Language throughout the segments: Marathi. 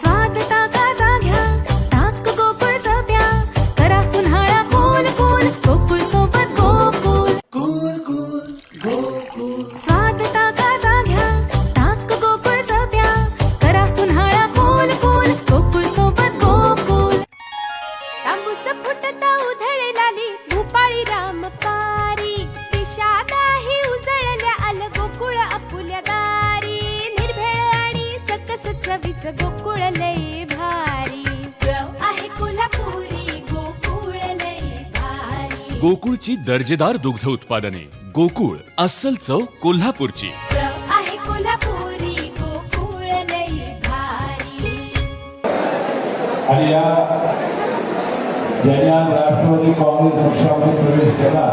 स्वाद चवीच गोकुळ लय भारी. चव. आहे कोल्हापुरी गोकुळ लय भारी. गोकुळची दर्जेदार दुग्ध उत्पादने. गोकुळ अस्सल चव कोल्हापूरची. चव आहे कोल्हापुरी गोकुळ लय भारी. आणि या ज्यांनी आज राष्ट्रवादी काँग्रेस पक्षामध्ये प्रवेश केला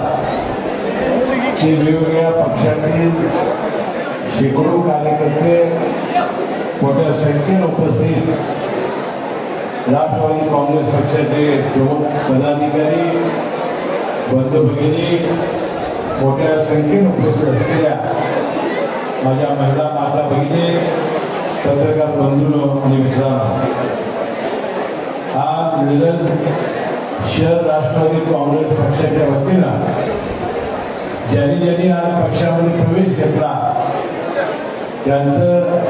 ते वेगवेगळ्या पक्षातील शेकडो कार्यकर्ते मोठ्या संख्येने उपस्थित राष्ट्रवादी काँग्रेस पक्षाचे प्रमुख पदाधिकारी बंधू भगिनी मोठ्या संख्येने उपस्थित असलेल्या माझ्या महिला माता भगिनी पत्रकार बंधू आणि मित्रांनो आज मिरज शहर राष्ट्रवादी काँग्रेस पक्षाच्या वतीनं ज्यांनी ज्यांनी आज पक्षामध्ये प्रवेश घेतला त्यांचं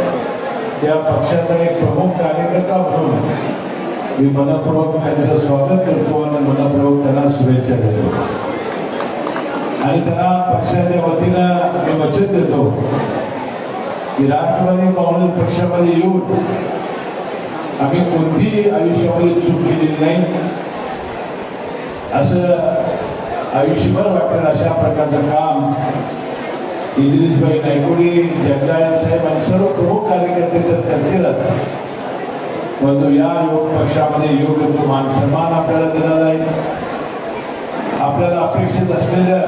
त्या पक्षाचा एक प्रमुख कार्यकर्ता म्हणून मी मनपूर्वक त्यांचं स्वागत करतो आणि मनपूर्वक त्यांना शुभेच्छा देतो आणि त्यांना पक्षाच्या वतीनं मी वचन देतो की राष्ट्रवादी काँग्रेस पक्षामध्ये येऊन आम्ही कोणतीही आयुष्यामध्ये चूक केलेली नाही असं आयुष्यभर वाटेल अशा प्रकारचं काम इद्रिसबाई नायकोडी जगदाळे साहेब आणि सर्व प्रमुख कार्यकर्ते तर करतीलच परंतु या योग पक्षामध्ये योग्य तो मान सन्मान आपल्याला दिला जाईल आपल्याला अपेक्षित असलेलं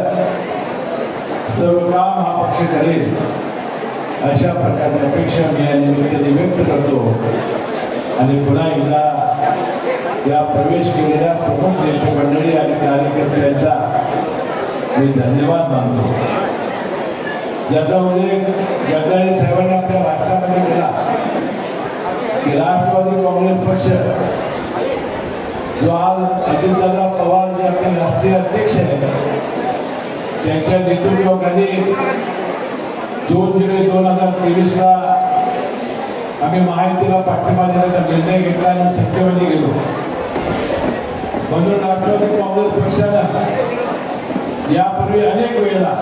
सर्व काम हा पक्ष करेल अशा प्रकारची अपेक्षा मी या निमित्ताने व्यक्त करतो आणि पुन्हा एकदा या प्रवेश केलेल्या प्रमुख नेते मंडळी आणि कार्यकर्त्यांचा मी धन्यवाद मानतो ज्याचा उल्लेख जगदाळे साहेबांनी आपल्या भाषणामध्ये केला की राष्ट्रवादी काँग्रेस पक्ष. जो आज अजितदादा पवार जे आपले राष्ट्रीय अध्यक्ष आहेत त्यांच्या नेतृत्वाखाली दोन जुलै दोन हजार तेवीसला आम्ही महायुतीला पाठिंबा देण्याचा निर्णय घेतला आणि सत्तेमध्ये गेलो. म्हणून राष्ट्रवादी काँग्रेस पक्षानं यापूर्वी अनेक वेळेला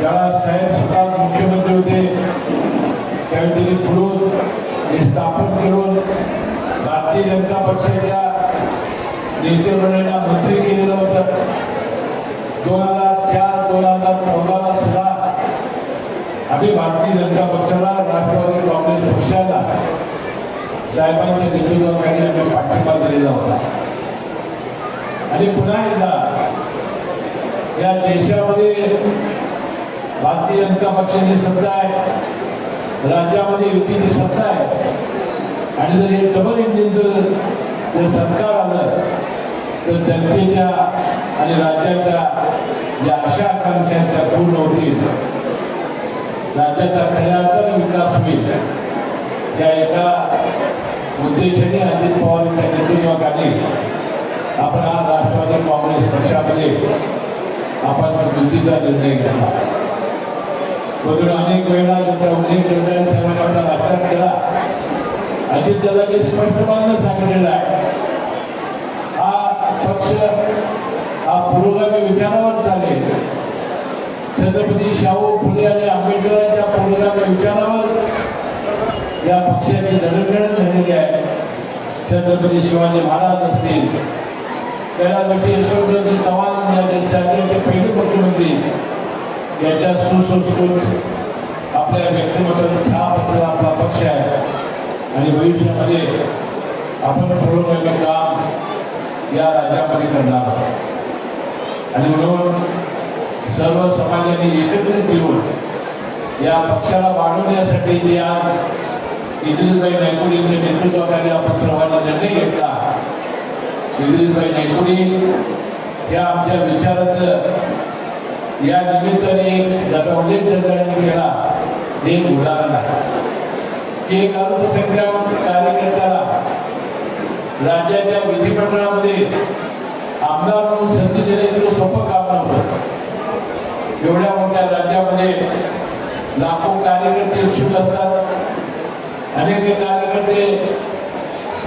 ज्याला साहेब स्वतः मुख्यमंत्री होते त्यावेळी त्यांनी पुढून हे स्थापन करून भारतीय जनता पक्षाच्या नेतेमंडळाला मंत्री केलेलं होतं. दोन हजार चार दोन हजार चौदाला सुद्धा आम्ही भारतीय जनता पक्षाला राष्ट्रवादी काँग्रेस पक्षाला साहेबांच्या नेतृत्वाखाली आम्ही पाठिंबा दिलेला होता. आणि पुन्हा एकदा या देशामध्ये भारतीय जनता पक्षाची सत्ता आहे. राज्यामध्ये युतीची सत्ता आहे आणि जर हे डबल इंजिनचं जर सरकार आलं तर जनतेच्या आणि राज्याच्या ज्या आशा आकांक्षा आहेत त्या पूर्ण होतील राज्याचा खऱ्या अर्थाने विकास होईल या एका उद्देशाने अजित पवार यांच्या नेतृत्वाखाली आपण आज राष्ट्रवादी काँग्रेस पक्षामध्ये आपण युतीचा निर्णय घेतला म्हणून अनेक वेळा त्याचा उल्लेख करणाऱ्या साहेबांनी आपला भाषणात केला अजितदादांनी स्पष्टपणे सांगितलेलं आहे. हा पक्ष हा पुरोगामी विचारावर चालेल. छत्रपती शाहू फुले आणि आंबेडकरांच्या पुरोगामी विचारावर या पक्षाची जडणघडण झालेली आहे. छत्रपती शिवाजी महाराज असतील कैलासवासी यशवंतराव चव्हाण या राज्याचे पहिले मुख्यमंत्री याच्या सुसंस्कृत आपल्या व्यक्तिमत्वाचा छाप आपला पक्ष आहे. आणि भविष्यामध्ये आपण पुरोगामी काम या राज्यामध्ये करणार आणि म्हणून सर्व समाजाने एकत्रित येऊन या पक्षाला वाढवण्यासाठी जे आज इद्रिसबाई नायकुडींच्या नेतृत्वाखाली आपण सर्वांना निर्णय घेतला. इद्रिसबाई नायकुडी या आमच्या विचाराचं या निमित्ताने ज्याचा उल्लेख त्यांनी केला. हे एक उदाहरण आहे. की एक अल्पसंख्याक राज्याच्या विधिमंडळामध्ये आमदार म्हणून संधी देणे तो सोपं काम नव्हतं. एवढ्या मोठ्या राज्यामध्ये लाखो कार्यकर्ते इच्छुक असतात. अनेक कार्यकर्ते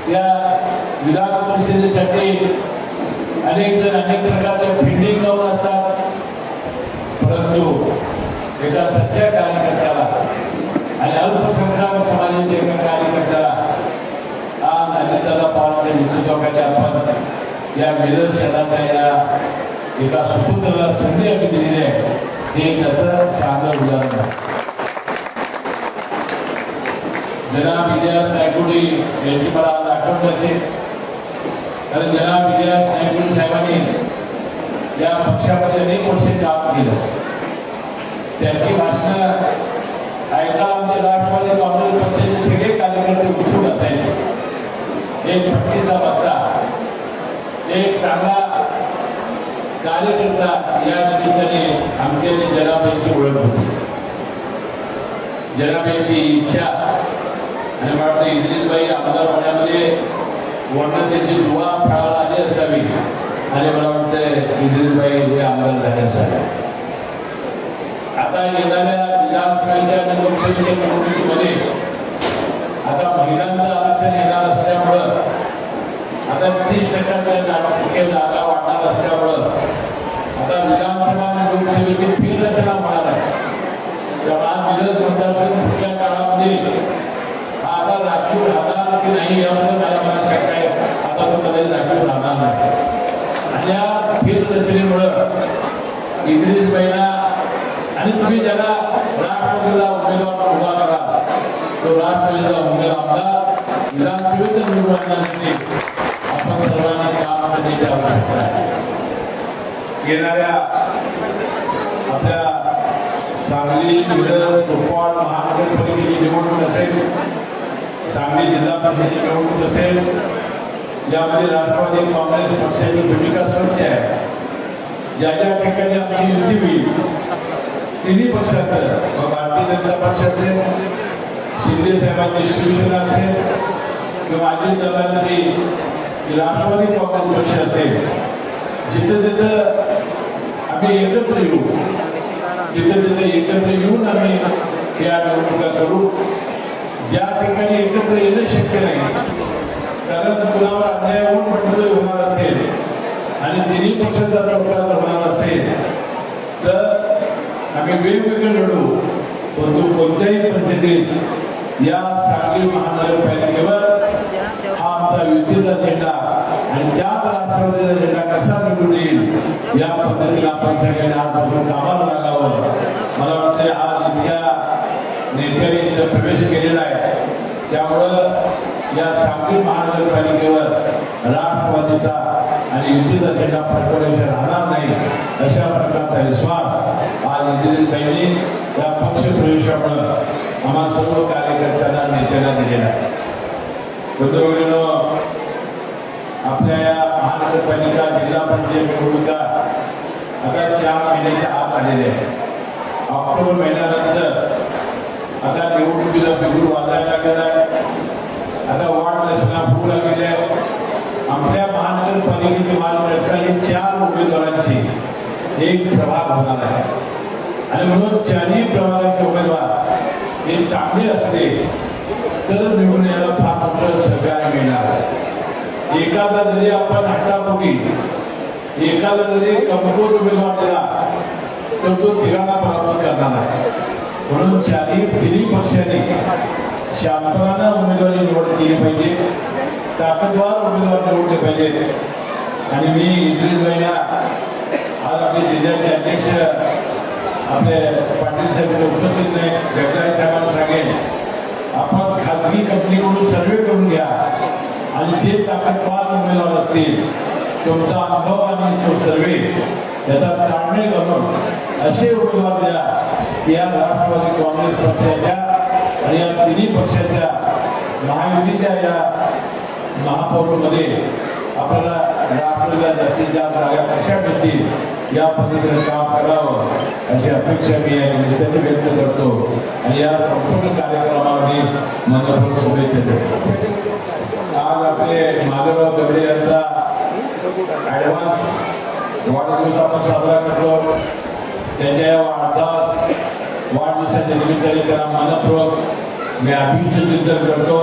या विधान परिषदेसाठी अनेक जण अनेक प्रकारच्या फिल्डिंग लावून असतात. परंतु एका सच्च्या कार्यकर्त्याला आणि अल्पसंख्याक समाजाच्या एका कार्यकर्त्याला हा अजितदादा पवारांच्या नेतृत्वाखाली आपण या मिरज शहराच्या या एका सुपुत्राला संधी आम्ही दिलेली आहे हे त्याचं चांगलं उदाहरण आहे जनाब इलियास नायकुडी यांची मला आज आठवण होते कारण जनाब इलियास नायकुडी साहेबांनी या पक्षामध्ये अनेक वर्षे काम केलं. त्यांची भाषणं ऐका आमच्या राष्ट्रवादी काँग्रेस पक्षाचे सगळे कार्यकर्ते उत्सुक असायचे. एक भट्टीचा बत्ता एक चांगला कार्यकर्ता या निमित्ताने आमच्या जनाबाईंची ओळख होती. जनाबाईंची इच्छा आणि वाटतं इद्रिसबाई आमदार होण्यामध्ये वर्ण त्यांची दुवा फळाला आली असावी. आणि मला वाटतं इद्रिसबाई हे आमदार झाल्यासाठी आता येणाऱ्या विधानसभेच्या आणि लोकसभेच्या निवडणुकीमध्ये आता महिलांचं आरक्षण येणार असल्यामुळं आता तीस टक्क्याच्या टक्के जागा वाढणार असल्यामुळं आता विधानसभा आणि लोकसभेची फेररचना होणार आहे. तेव्हा विरोध मतदारसंघ पुढच्या काळामध्ये हा आता राखीव राहणार की नाही याबद्दल माझ्या मनात शंका आहे? आता तो कदाचित राखीव राहणार नाही. त्या या फेररचनेमुळं इद्रिसबाईंना आणि तुम्ही ज्याला राष्ट्रपतीला उमेदवार उभा करा तो राष्ट्रपतीचा उमेदवार आमदार विधानसभेत निवडून आणण्यासाठी आपण सर्वांना काम करण्याची आवश्यकता आहे. येणाऱ्या आपल्या सांगली मिरज कोकवाड महानगरपालिकेची निवडणूक असेल सांगली जिल्हा परिषदेची निवडणूक असेल यामध्ये राष्ट्रवादी काँग्रेस पक्षाची भूमिका स्पष्ट आहे ज्या ज्या ठिकाणी आमची युती होईल, तिन्ही पक्षाचं, मग भारतीय जनता पक्ष असेल, शिंदे साहेबांची शिवसेना असेल, किंवा अजित दादांची राष्ट्रवादी काँग्रेस पक्ष असेल, जिथं तिथं आम्ही एकत्र येऊ तिथं तिथं एकत्र येऊन आम्ही या निवडणुका करू, ज्या ठिकाणी एकत्र येणं शक्य नाही कारण कुणावर अन्याय होऊन मंडळ होणार असेल. आणि तिन्ही पक्षाचा टोपला जर होणार असेल. तर आम्ही वेगवेगळे लढू. परंतु कोणत्याही परिस्थितीत या सांगली महानगरपालिकेवर हा आमचा युतीचा झेंडा आणि त्याच राष्ट्रवादीचा झेंडा कसा निवडून येईल या पद्धतीला आपण सगळ्यांनी आजपासून कामाला लागावं. मला वाटतं आज इतक्या नेत्याने इथं प्रवेश केलेला आहे. त्यामुळं या सांगली महानगरपालिकेवर राष्ट्रवादीचा आणि युतीचा झेंडा फडकवण्याचे राहणार नाही अशा प्रकारचा विश्वास आज इद्रिसबाईंनी या पक्ष प्रवेशामुळं आम्हा सर्व कार्यकर्त्यांना नेत्यांना दिलेला आहे. बंधुभगिनींनो, आपल्या या महानगरपालिका जिल्हा पंचायत निवडणुका आता चार महिन्याच्या आत आलेल्या आहेत. ऑक्टोबर महिन्यानंतर आता निवडणुकीला बिगुल वाजायला लागलेला आहे. आता वाढ रचना होऊ लागलेली आहे. आपल्या महानगरपालिकेची महानगरपालिका ही चार उमेदवारांची एक प्रभाग होणार आहे. आणि म्हणून चारही प्रभागाचे उमेदवार हे चांगले असले तर निवडून यायला फार मोठं सहकार्य मिळणार आहे. एखादा जरी आपण हटापुटी एखादा जरी कमकुवत उमेदवार दिला तर तो तिघांना पराभूत करणार आहे. म्हणून चारही तिन्ही पक्षांनी शांतपणानं उमेदवारी निवड केली पाहिजे. ताकदवार उमेदवार निवडले पाहिजे आणि मी इद्रिसबाईंना आज आपले जिल्ह्याचे अध्यक्ष आपले पाटील साहेब उपस्थित नाही जगदाय साहेबांना सांगेन आपण खाजगी कंपनीकडून सर्वे करून घ्या. आणि जे ताकदवार उमेदवार असतील तुमचा अनुभव आणि तो सर्वे त्याचा ताळमेळ करून असे उमेदवार द्या की या राष्ट्रवादी काँग्रेस पक्षाच्या आणि या तिन्ही पक्षाच्या महायुतीच्या या महापौरमध्ये आपल्याला राष्ट्राला जास्तीत जास्त जागा कशा मिळतील या पद्धतीने काम करावं अशी अपेक्षा मी या निमित्ताने व्यक्त करतो. आणि या संपूर्ण कार्यक्रमामध्ये मनपूर्वक शुभेच्छा देतो. आज आपले माधवराव दगडे ॲडव्हान्स वाढदिवस आपण साजरा करतो. त्यांच्या या वाढदिवसाच्या निमित्ताने त्याला मनपूर्वक मी अभिनंदन करतो.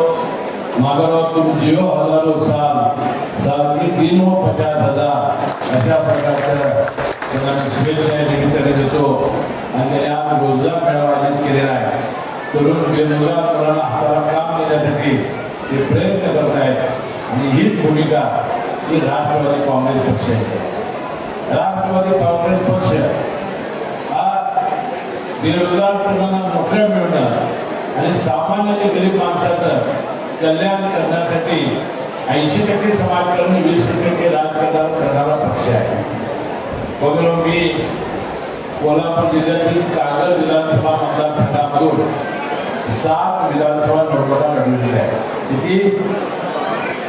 मागं तुम जिओ हजारो साल साल तीन व पचास हजार अशा प्रकारचं त्यांना मी शुभेच्छा या निमित्ताने देतो. आणि त्याने आज रोजगार मेळावा आयोजित केलेला आहे. तरुण बेरोजगार मुलांना हाताला काम देण्यासाठी ते प्रयत्न करत आहेत आणि हीच भूमिका ही राष्ट्रवादी काँग्रेस पक्षाची आहे. राष्ट्रवादी काँग्रेस पक्ष बेरोजगार तरुणांना नोकऱ्या मिळणं आणि सामान्य आणि गरीब माणसाचं कल्याण करण्यासाठी ऐंशी टक्के समाजकारण वीस टक्के राजकारण करणारा पक्ष आहे बघून मी कोल्हापूर जिल्ह्यातील कागद विधानसभा मतदारसंघामधून सात विधानसभा निवडणुका लढवलेल्या आहेत किती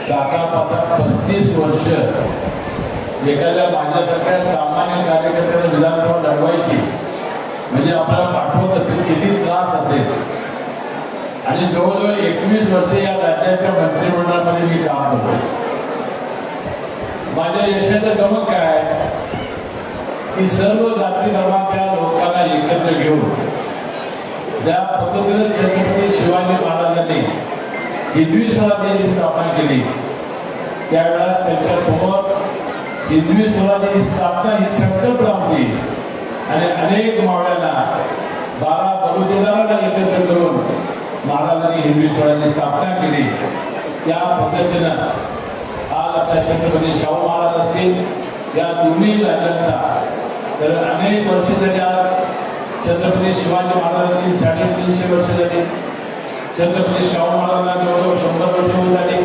साता पाता पस्तीस वर्ष एखाद्या माझ्यासारख्या सामान्य कार्यकर्त्याला विधानसभा लढवायची म्हणजे आपल्याला पाठवत असेल किती त्रास असेल. आणि जवळजवळ एकवीस वर्ष या राज्याच्या मंत्रिमंडळामध्ये मी काम करतो माझ्या यशाचं गमक काय की सर्व जाती धर्मातल्या लोकांना एकत्र घेऊन ज्या पद्धतीनं छत्रपती शिवाजी महाराजांनी हिंदवी स्वराज्याची स्थापना केली त्यावेळेला त्यांच्यासमोर हिंदवी स्वराज्याची स्थापना ही संकल्पना होती. आणि अनेक मावळ्यांना बारा बलुतेदारांना एकत्र करून महाराजांनी हिंदवी स्वराज्याची स्थापना केली. त्या पद्धतीनं आज आपल्या छत्रपती शाहू महाराज असतील या दोन्ही राज्यांचा तर अनेक वर्ष झाली आज छत्रपती शिवाजी महाराजांची साडेतीनशे वर्ष झाली. छत्रपती शाहू महाराजांना जवळजवळ शंभर वर्ष होऊन झाली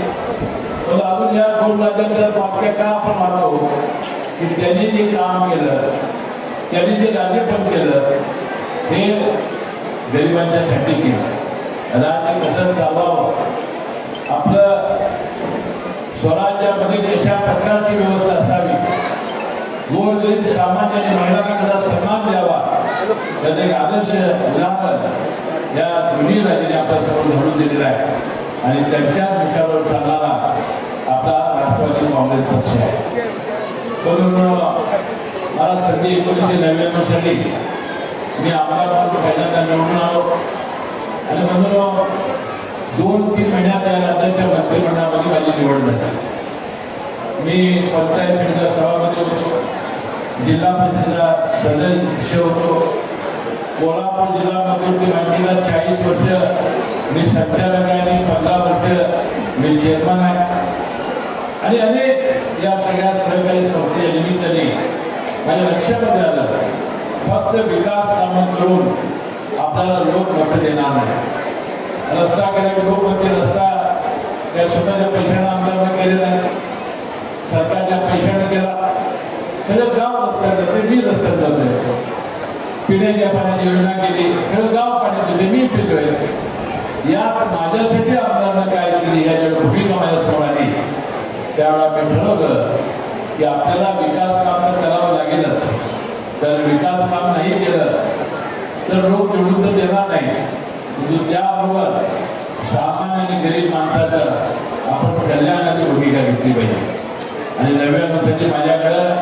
पण अजून या दोन राज्यांच्या वाक्य का आपण मानतो? की त्यांनी जे काम केलं त्यांनी जे राज्यपण केलं हे गरिबांच्यासाठी केलं. राज्य कसं चालवावं? आपलं स्वराज्यामध्ये कशा प्रकारची व्यवस्था असावी. गोरगरीब सामान्य आणि महिलांना सन्मान द्यावा. त्याचं एक आदर्श उदाहरण या दोन्ही राज्याने आपल्यासमोर घडून दिलेलं आहे. आणि त्यांच्याच विचारावर चालणारा आपला राष्ट्रवादी काँग्रेस पक्ष आहे. म्हणून मला संधी एकोणीसशे नव्याण्णव साली मी आमदार पहिल्यांदा निवडून आलो आणि म्हणून दोन तीन महिन्यात या राज्याच्या मंत्रिमंडळामध्ये माझी निवड झाली. मी पंचायत समितीचा सभापती होतो जिल्हा परिषदेचा सदस्य होतो. कोल्हापूर जिल्हा मध्यवर्ती बँकेला चाळीस वर्ष मी संचालक आहे आणि पंधरा वर्ष मी चेअरमन आहे. आणि अनेक या सगळ्या सहकारी संस्थेच्या निमित्ताने माझ्या लक्षामध्ये आलं फक्त विकास कामं करून आपल्याला लोक मत देणार नाही. रस्ता करायला लोक रस्ता त्या स्वतःच्या पैशाने आमदारनं केलेला आहे. सरकारच्या पैशाने केला. सगळं गाव रस्त्यात जाते मी रस्त्यात जाते पिण्याच्या पाण्याची योजना केली सगळं गाव पाण्यात देते मी पितोय. या माझ्यासाठी आमदारनं काय केली या भूमिका माझ्यासमोर आली. त्यावेळेला मी ठरवलं की आपल्याला विकास काम तर करावं लागेलच. तर विकास काम नाही केलं तर लोक निवडून तर देणार नाही. परंतु त्याबरोबर सामान्य आणि गरीब माणसाचं आपण कल्याणाची भूमिका घेतली पाहिजे. आणि नव्या मध्ये माझ्याकडं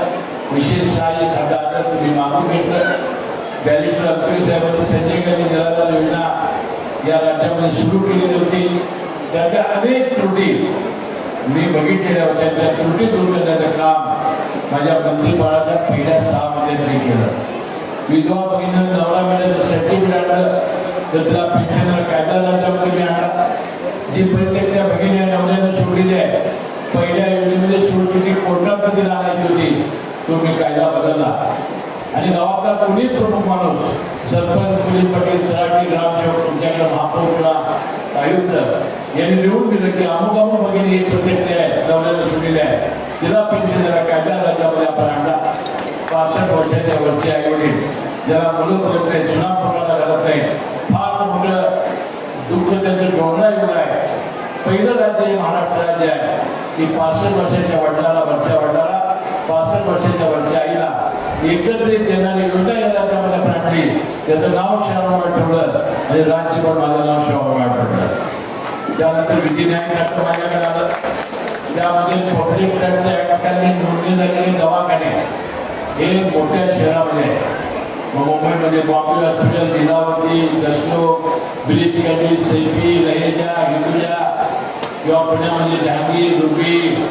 विशेष सहाय्य खाता आता तुम्ही मागून घेतलं. बॅरिटर अब्दुल साहेबांनी संजय गांधी निराधार योजना या राज्यामध्ये सुरू केलेली होती त्याच्या अनेक त्रुटी मी बघितलेल्या होत्या त्या त्रुटी दूर करण्याचं काम माझ्या मंत्रिमंडळाच्या पहिल्या सहा मध्ये तरी केलं. विधवा भगिनी नवरा मिळालं सर्टिफिकेट आणलं तर त्याला पेन्शन कायदा राज्यामध्ये आणला. जी प्रत्येक त्या भगिनी नवऱ्यानं सोडलेली आहे पहिल्या योजनेमध्ये सोडली ती कोर्टात कधी आणायची होती तो मी कायदा बदलला. आणि गावातला कोणी प्रमुख माणूस सरपंच पोलीस पाटील तलाठी ग्रामसेवक तुमच्याकडे महापौर किंवा आयुक्त यांनी लिहून दिलं की अमुक अमुक भगिनी ही प्रत्येक ते आहे नवऱ्यानं सोडलेली आहे तिला पेन्शन जरा कायदा राज्यामध्ये आपण आणला. पासष्ट वर्षाच्या वरचे आई वडील. ज्याला मुलं बघत नाही सुना पोटाला घालत नाही. फार मोठं दुःख त्यांचं डोंगरा एवढं आहे. पहिलं राज्य हे महाराष्ट्र राज्य आहे. की पासष्ट वर्षाच्या वडिलाला वरच्या वडिलाला पासष्ट वर्षाच्या वरच्या आईला एकत्रित देणारी योजना या राज्यामध्ये आपण आणली त्याचं नाव शहरावर ठेवलं आणि राज्यभर माझं नाव शहरावर ठेवलं त्यानंतर विधी न्याय खातं माझ्याकडे आलं. त्यामध्ये पब्लिक टॅक्सच्या ऍक्टखाली नोंदणी झालेले दवाखाने. हे मोठ्या शहरामध्ये आहे. मग मुंबईमध्ये बॉम्बे हॉस्पिटल लिलावती दसलो ब्रिज गल्ली सेल्फी रहेजा हिंदुजा किंवा पुण्यामध्ये जहांगीर रुबी